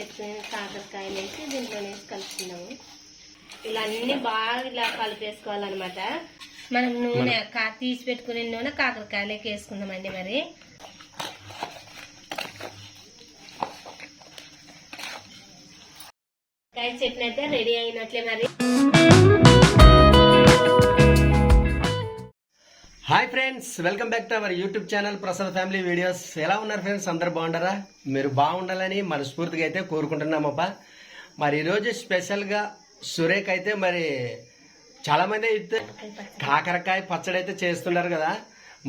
పెట్టుకుని కాకరకాయలు వేసి దీంట్లో వేసి కలుపుతున్నాము ఇలా అన్ని బాగా ఇలా కలిపేసుకోవాలన్నమాట. మనం నూనె కా తీసి పెట్టుకునే నూనె కాకరకాయలకి వేసుకుందామండి మరి. కాయ చట్నీ అయితే రెడీ అయినట్లే మరి. Hi friends welcome back to our YouTube channel Prasad family videos. ఎలా ఉన్నారు ఫ్రెండ్స్? అందరు బాగుంటారా మీరు బాగుండాలని మనస్ఫూర్తిగా అయితే కోరుకుంటున్నామప్ప మరి ఈరోజు స్పెషల్గా సురేఖ అయితే మరి చాలా మంది అయితే కాకరకాయ పచ్చడి అయితే చేస్తున్నారు కదా.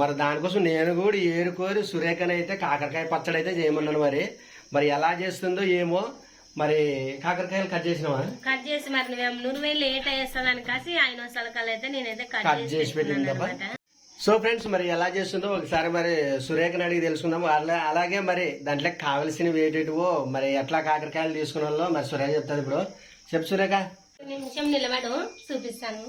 మరి దానికోసం నేను కూడా ఏరుకోరి సురేఖని అయితే కాకరకాయ పచ్చడి అయితే చేయమన్నాను మరి. మరి ఎలా చేస్తుందో ఏమో మరి కాకరకాయలు కట్ చేసినావా? కట్ చేసి మరి నువ్వేం లేట్ అయ్యేస్తాదని కాసి ఆయన సలకాలు అయితే నేనైతే కట్ చేసి పెట్టింది సో ఫ్రెండ్స్ మరి ఎలా చేస్తుందో ఒకసారి మరి సురేఖని అడిగి తెలుసుకుందాము అలా అలాగే మరి దాంట్లో కావలసినవి ఏటేటివో మరి ఎట్లా కాకరకాయలు తీసుకున్నాలో మరి సురేఖ చెప్తాది ఇప్పుడు. చెప్పు సురేఖ. నిమిషం నిలబడు చూపిస్తాను.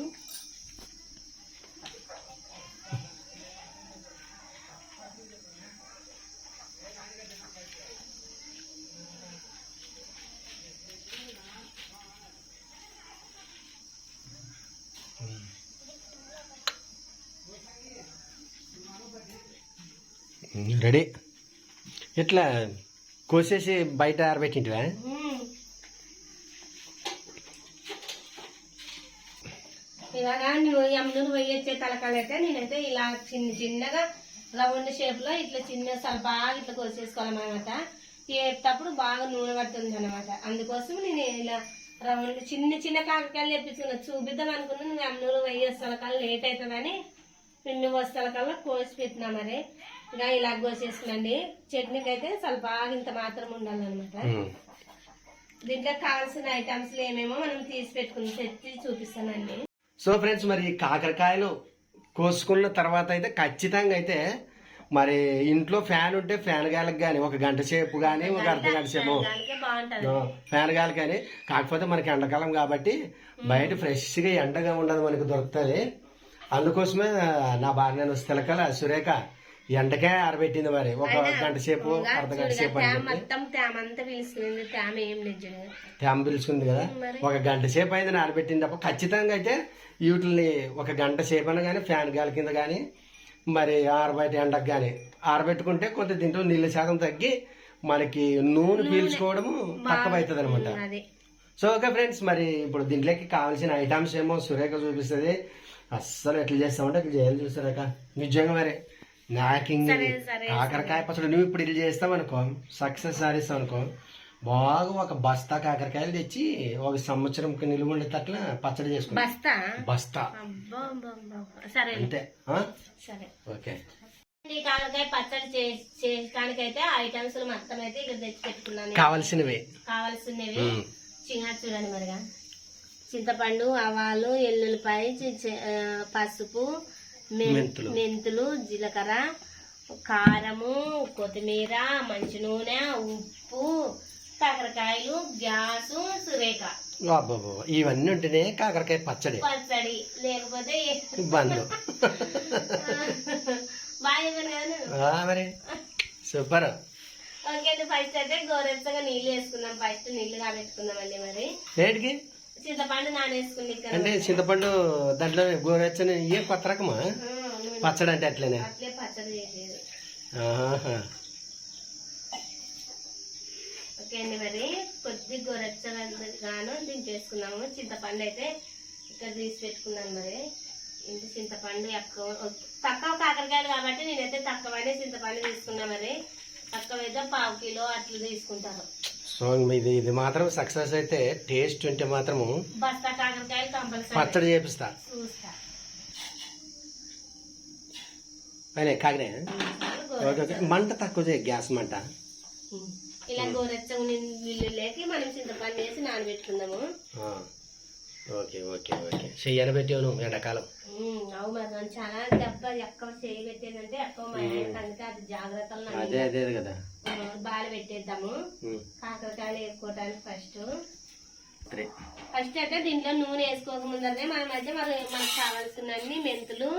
రెడీ? ఇట్లా కోసేసి బయట ఆరబెట్టింటివా? ఇలాగా నువ్వు ఎమ్నూరు వేయొచ్చే తలకాలు అయితే నేనైతే ఇలా చిన్న చిన్నగా రౌండ్ షేప్లో ఇట్లా చిన్న సార్ బాగా ఇట్లా కోసేసుకోవాలన్నమాట. ఏటప్పుడు బాగా నూనె పడుతుంది అనమాట అందుకోసం నేను ఇలా రౌండ్ చిన్న చిన్న కాకరకాయలు తెప్పించుకున్నా. చూపిద్దాం అనుకున్నా నువ్వు ఎమ్నూరు పోయే తలకాలు లేట్ అవుతుందని. రెండు వస్తాల కల్లా కోసి పెట్టినా మరి. ఇక ఇలా కోసేసుకునండి. చట్నీకి అయితే చాలా బాగా ఇంత మాత్రం ఉండాలన్నమాట. దీంట్లో కావాల్సిన ఐటమ్స్ ఏమేమో మనం తీసి పెట్టుకుని తెచ్చి చూపిస్తానండి. సో ఫ్రెండ్స్ మరి కాకరకాయలు కోసుకున్న తర్వాత అయితే ఖచ్చితంగా అయితే మరి ఇంట్లో ఫ్యాన్ ఉంటే ఫ్యాన్ గాలికి కానీ ఒక గంట సేపు కానీ ఒక అర్ధ గంట సేపు ఫ్యాన్ గాలి కానీ కాకపోతే మనకి ఎండాకాలం కాబట్టి బయట ఫ్రెష్గా ఎండగా ఉండదు మనకి దొరుకుతుంది. అందుకోసమే నా భార్య వస్తే తెలకల సురేఖ ఎండకే ఆరబెట్టింది మరి. ఒక గంట సేపు అర్ధ గంట సేపు తేమ పిలుచుకుంది కదా. ఒక గంట సేపు అయింది ఆరబెట్టింది తప్ప ఖచ్చితంగా అయితే వీటిని ఒక గంట సేపు అయినా కానీ ఫ్యాన్ గాలి కింద కానీ మరి ఆరబయట ఎండకు కానీ ఆరబెట్టుకుంటే కొంత దీంట్లో నీళ్ళ శాతం తగ్గి మనకి నూనె పీల్చుకోవడము తక్కువ అవుతుంది అనమాట సో ఓకే ఫ్రెండ్స్ మరి ఇప్పుడు దీంట్లోకి కావాల్సిన ఐటమ్స్ ఏమో సురేఖ చూపిస్తుంది. అస్సలు ఎట్లా చేస్తామంటే అట్లా చేయాలి చూసారేక నిజంగా మరి. నాకింగ్ కాకరకాయ పచ్చడి నువ్వు ఇప్పుడు ఇది చేస్తావు అనుకో సక్సెస్ సాధిస్తావు అనుకో బాగా ఒక బస్తా కాకరకాయలు తెచ్చి ఒక సంవత్సరంకి నిలువ ఉండేటట్ల పచ్చడి చేసుకుంటా బస్తా? బస్తా. అంతే. ఓకే. కాకరకాయ పచ్చడి చే- చేయడానికైతే ఐటమ్స్ మొత్తం అయితే ఇక్కడ తెచ్చి పెట్టుకున్నాను. కావాల్సినవి. కావాల్సినవి. చూడండి మరిగా. చింతపండు ఆవాలు ఎల్లుల్లిపాయ పసుపు మెంతులు. మెంతులు జీలకర్ర కారము కొత్తిమీర మంచి నూనె ఉప్పు కాకరకాయలు గ్యాసు సురేఖ. ఇవన్నీ ఉంటేనే కాకరకాయ పచ్చడి. పచ్చడి లేకపోతే? ఆ, మరి. సూపర్. ఓకే అండి ఫస్ట్ అయితే గోరెచ్చగా నీళ్ళు వేసుకుందాం. ఫస్ట్ నీళ్ళు కాబెట్టుకుందామండి మరి. ఏంటికి? చింతపండు నానేసుకుని అంటే చింతపండు దాంట్లో గోరెచ్చని ఏ కొత్త రకమా? పచ్చడి అంటే అట్లనే. అట్లే పచ్చడి చేసేది. ఓకే అండి మరి కొద్ది గోరెచ్చగా గాను దింపేసుకున్నాము. చింతపండు అయితే ఇక్కడ తీసి పెట్టుకున్నాను మరి. ఇంటి చింతపండు ఎక్కువ తక్కువ కాకరకాయలు కాబట్టి నేనైతే తక్కువనే చింతపండు తీసుకున్నా మరి. తక్కువ అయితే పావు కిలో అట్లా తీసుకుంటాను. సో ఇది ఇది మాత్రం సక్సెస్ అయితే టేస్ట్ ఉంటే మాత్రము పచ్చడి చేపిస్తా. అయినా ఓకే ఓకే. మంట తక్కువ చేయి గ్యాస్ మంట. ఇలా గోరెచ్చగా నీళ్ళు లేకి మనం చింతపండు వేసి నానబెట్టుకుందాము. Okay okay okay. నువ్వు ఎండాకాలం. అవు మరి చాలా దెబ్బ ఎక్కువ చేయి పెట్టేదంటే ఎక్కువ అదే అదే కదా. బాల పెట్టేద్దాము. కాకరకాయలు వేసుకోవటానికి ఫస్ట్ ఫస్ట్ అయితే దీంట్లో నూనె వేసుకోక ముందరే మనం అయితే వాళ్ళు మనకు కావాల్సినన్ని మెంతులు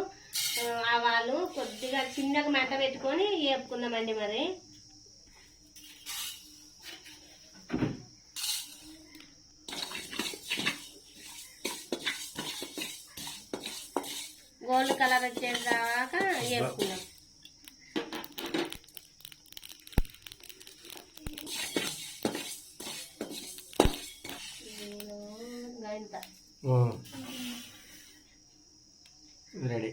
ఆవాలు కొద్దిగా చిన్నగా మెట్ట పెట్టుకొని వేపుకుందామండి మరి. గోల్డ్ కలర్ వచ్చేదాకా వేపుకుందాం. ఇంత రెడీ.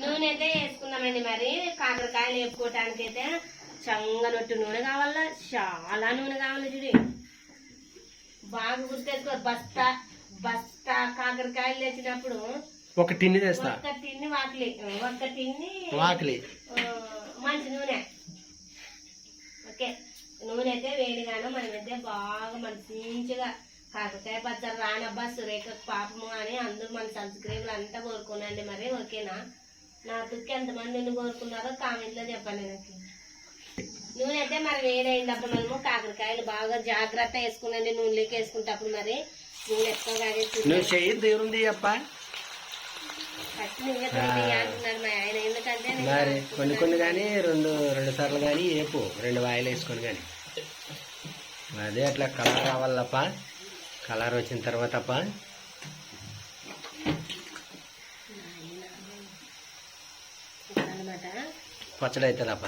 నూనె అయితే వేసుకున్నామండి మరి. కాకరకాయలు వేపుకోవటానికి అయితే చంగనొట్టు నూనె కావాలా? చాలా నూనె కావాలి చూడి. బాగా గుర్తెసుకో బస్తా బస్తా కాకరకాయలు తెచ్చినప్పుడు. ఒక టిన్ని తెస్తా. ఒక్క తిన్ని వాకిలి. ఒక్క తిన్ని వాకిలి. మంచి నూనె. ఓకే. నూనె అయితే వేడిగాను మనమైతే బాగా మంచిగా కాకరకాయ పచ్చడి రానబ్బా సురేఖ పాపము అని అందరూ మన సబ్స్క్రైబర్లు అంతా కోరుకున్నాండి మరి ఓకేనా? నా తుక్కి ఎంతమందిని కోరుకున్నారో కామెంట్లో చెప్పండి నాకు. నూనె అయితే మరి వేడైందప్పుడు మనము కాకరకాయలు బాగా జాగ్రత్త వేసుకునండి నూనెలోకి వేసుకుంటప్పుడు మరి. నూనె ఎక్కువ కాగేసి నువ్వు చెయ్యి దేవుంది అప్ప. ఫస్ట్ నువ్వే తొమ్మిది అంటున్నాడు మా ఆయన. ఎందుకంటే నేను మరి కొన్ని కొన్ని కానీ రెండు రెండు సార్లు కానీ ఏపు రెండు వాయిలు వేసుకొని కానీ. అదే అట్లా కలర్ రావాలప్ప. కలర్ వచ్చిన తర్వాత అప్ప పచ్చడి అవుతుందప్ప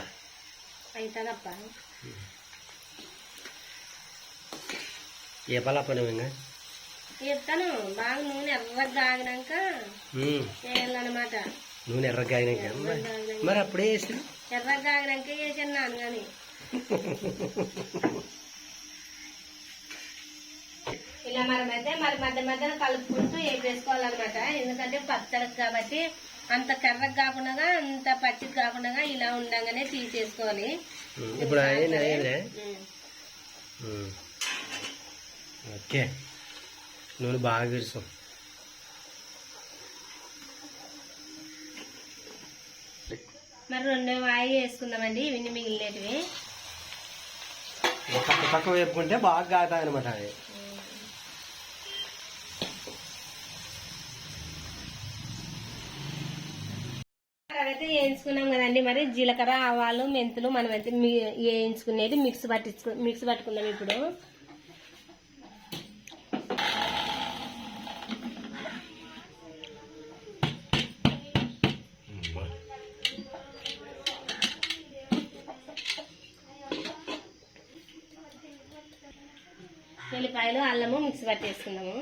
అవుతుందప్ప ఏ పలప్ప నువ్వు ఇంకా చెప్తాను బాగా నూనె ఎర్రగా ఆగినాక ఉమ్, చేయాలన్నమాట నూనె ఎర్రగా మరి- అప్పుడే వేసి ఎర్రగా ఆగినాక వేసిన్నాను కానీ ఇలా మనమైతే మరి మధ్య మధ్యన కలుపుకుంటూ వేపేసుకోవాలన్నమాట ఎందుకంటే పచ్చడి కాబట్టి అంత కర్రకు కాకుండా అంత పచ్చిది కాకుండా ఇలా ఉండగానే తీసేసుకోవాలి ఇప్పుడు. ఓకే. నూనె బాగా విరుసు. మరి రెండో వాయి వేసుకుందామండి ఇవన్నీ మిగిలినవి పక్క పక్క వేపుకుంటే బాగా కాగుతాయి అనమాట అది అయితే వేయించుకున్నాం కదండి. మరి జీలకర్ర ఆవాలు మెంతులు మనం అయితే వేయించుకునేది మిక్స్ పట్టించుకు మిక్స్ పట్టుకున్నాం ఇప్పుడు. ఎల్లిపాయలు అల్లము మిక్స్ పట్టేసుకున్నాము.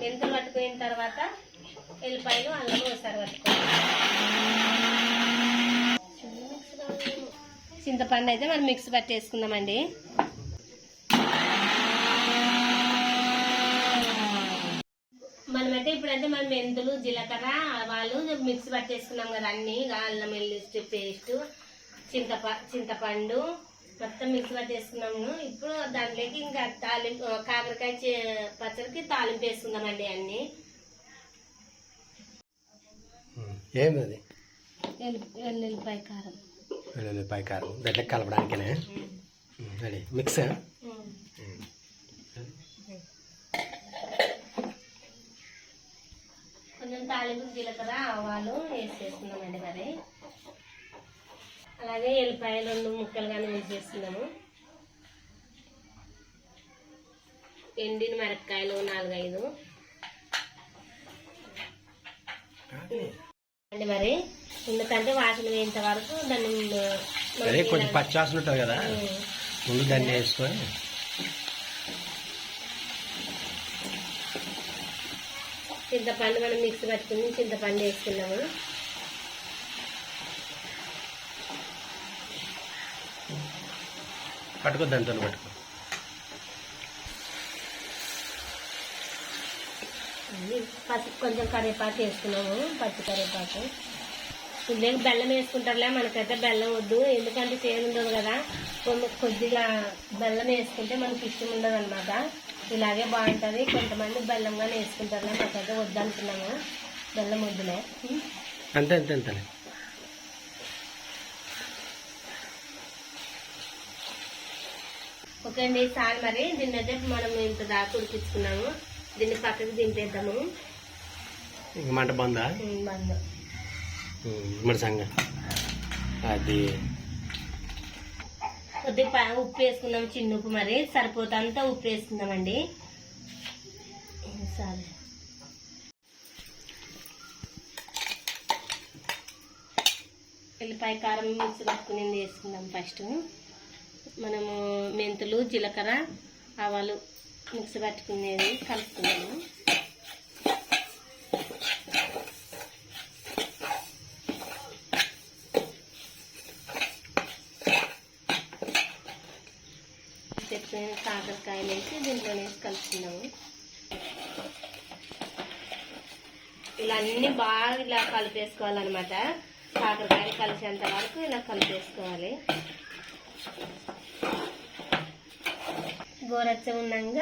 మెంతులు పట్టుకున్న తర్వాత ఎల్లిపాయలు అల్లము ఒకసారి పట్టుకున్నాము. చింతపండు అయితే మనం మిక్స్ పట్టేసుకుందామండి. మనమైతే ఇప్పుడైతే మనం మెంతులు జీలకర్ర ఆవాలు మిక్స్ పట్టేసుకున్నాం కదా అన్ని. అల్లం వెల్లుల్లి పేస్ట్ చింతప చింతపండు మొత్తం మిక్స్ పట్టేసుకున్నాము. ఇప్పుడు దాంట్లోకి ఇంకా తాలింపు కాకరకాయ పచ్చడికి తాలింపు వేసుకుందామండి అన్ని. ఏంది అది వెల్లుల్లిపాయ కారం. వెల్లుల్లిపాయ కారం. దాంట్లో కలపడానికేనే? రెడీ. మిక్స్? కొంచెం తాలింపు జీలకర్ర ఆవాలు వేసేసుకున్నామండి మరి. అలాగే ఎల్లిపాయలు రెండు ముక్కలుగానే వేసేస్తున్నాము ఎండిన మిరపకాయలు నాలుగైదు. అండి మరి. ఎందుకంటే వాసన వేయంత వరకు దాన్ని కొంచెం పచ్చాసన ఉంటుంది కదా. ముందు దాన్ని వేసుకొని చింతపండు మనం మిక్సీ పట్టుకుని చింతపండు వేసుకున్నాము. పట్టుకో. పట్టుకో పచ్చి కొంచెం కరివేపాకు వేసుకున్నాము. పచ్చి కరివేపాకు. ఇందులోకి బెల్లం వేసుకుంటారులే మనకైతే బెల్లం వద్దు. ఎందుకంటే చేదు ఉండదు కదా. కొద్ది- కొద్దిగా బెల్లం వేసుకుంటే మనకి ఇష్టం ఉండదు అనమాట ఇలాగే బాగుంటుంది. కొంతమంది బెల్లంగానే వేసుకుంటారులే మాకైతే వద్దు అనుకున్నాము బెల్లం వద్దులే. అంతే అంతే అంతలే. ఓకే అండి చాలు మరి దీన్ని అయితే మనం ఇంత దాకా ఉడికించుకున్నాము. దీన్ని పక్కకి దింపేద్దాము. ఇంక మంట బందా? బంద్. మరి సంగ. అది. కొద్దిగా ఉప్పు వేసుకుందాం చిన్న ఉప్పు మరి. సరిపోతంతా ఉప్పు వేసుకుందామండి. సరే ఎల్లిపాయ కారం మిక్స్ పట్టుకుని వేసుకుందాం ఫస్ట్. మనము మెంతులు జీలకర్ర ఆవాలు మిక్స్ పట్టుకునేది కలుపుకున్నాము చెప్పిన కాకరకాయలు వేసి దీంట్లో వేసి కలుపుకున్నాము. ఇలా అన్నీ బాగా ఇలా కలిపేసుకోవాలన్నమాట. కాకరకాయలు కలిసేంత వరకు ఇలా కలిపేసుకోవాలి. గోరచ్చ ఉన్నాక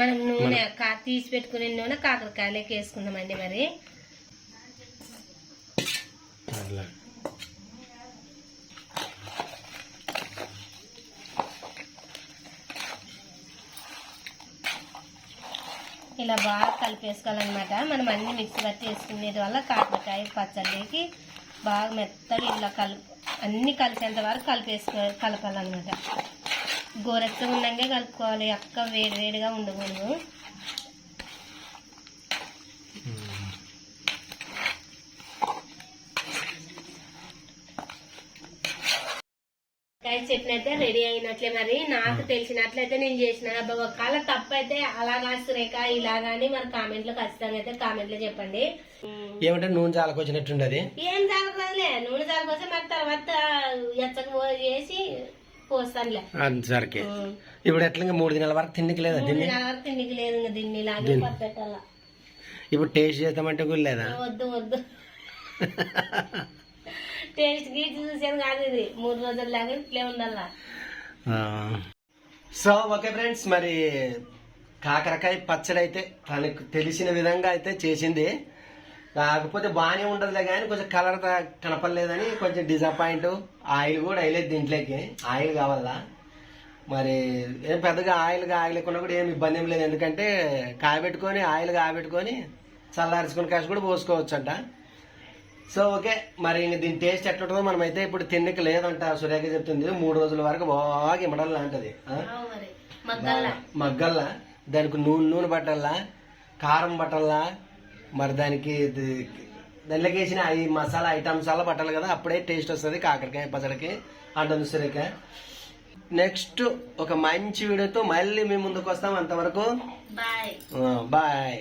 మనం నూనె కా తీసి పెట్టుకునే నూనె కాకరకాయలకి వేసుకుందామండి మరి. ఇలా బాగా కలిపేసుకోవాలన్నమాట. మనం అన్ని మిక్సీ పట్టి వేసుకునేది వల్ల కాకరకాయ పచ్చడికి బాగా మెత్తగా ఇలా కలుపు అన్ని కలిసేంత వరకు కలిపేసుకో కలపాలన్నమాట. గోరెచ్చగా ఉన్నాకే కలుపుకోవాలి. అక్క వేడి వేడిగా ఉండకూడదు. అయితే రెడీ అయినట్లే మరి. నాకు తెలిసినట్లయితే నేను చేసిన. అబ్బా ఒకవేళ తప్పు అయితే అలాగా సురేఖ ఇలాగాని మరి కామెంట్లో ఖచ్చితంగా అయితే కామెంట్లో చెప్పండి. ఏమంటే నూనె చాలకొచ్చినట్టుండది ఏం జరగదులే నూనె జరగకపోతే మరి తర్వాత ఎచ్చక చేసి పోస్తానులే సరికి. ఇప్పుడు ఎట్లా మూడు దినాల వరకు తిండికి లేదా మూడు దీన్ని? నెలల వరకు తిండికి లేదు ఇంకా దీన్ని ఇలాగే పట్టేటాల ఇప్పుడు టేస్ట్ చేద్దామంటే కూడా లేదా వద్దు వద్దు. టేస్ట్ గీట్ చూసాను కాదు ఇది. మూడు రోజుల లాగా ఇట్లే ఉండాలా. సో ఓకే ఫ్రెండ్స్ మరి కాకరకాయ పచ్చడి అయితే తనకు తెలిసిన విధంగా అయితే చేసింది. కాకపోతే బాగానే ఉండదులే కానీ కొంచెం కలర్ కనపడలేదని కొంచెం డిసప్పాయింట్ ఆయిల్ కూడా వేయలేదు దీంట్లోకి. ఆయిల్ కావాలా? మరి ఏం పెద్దగా ఆయిల్ ఆగలేకుండా కూడా ఏమి ఇబ్బంది ఏం లేదు. ఎందుకంటే కాయబెట్టుకొని ఆయిల్ కాయబెట్టుకొని చల్లార్చుకుని కాసి కూడా పోసుకోవచ్చు అంట సో ఓకే. మరి ఇంక దీని టేస్ట్ ఎట్లుంటుందో మనం అయితే ఇప్పుడు తిన్నకి లేదంట. సురేఖ చెప్తుంది. మూడు రోజుల వరకు బాగా ఇమ్మడం లాంటది. ఆ? అవు మరి. మగ్గల్లా? దానికి నూనె నూనె పట్టాలా కారం పట్టాలా మరి దానికి వేసిన ఈ మసాలా ఐటమ్స్ అలా పట్టాలి కదా అప్పుడే టేస్ట్ వస్తుంది కాకరకాయ పచ్చడికి అంటుంది సురేఖ నెక్స్ట్ ఒక మంచి వీడియోతో మళ్ళీ మేము ముందుకు వస్తాం అంతవరకు. బాయ్.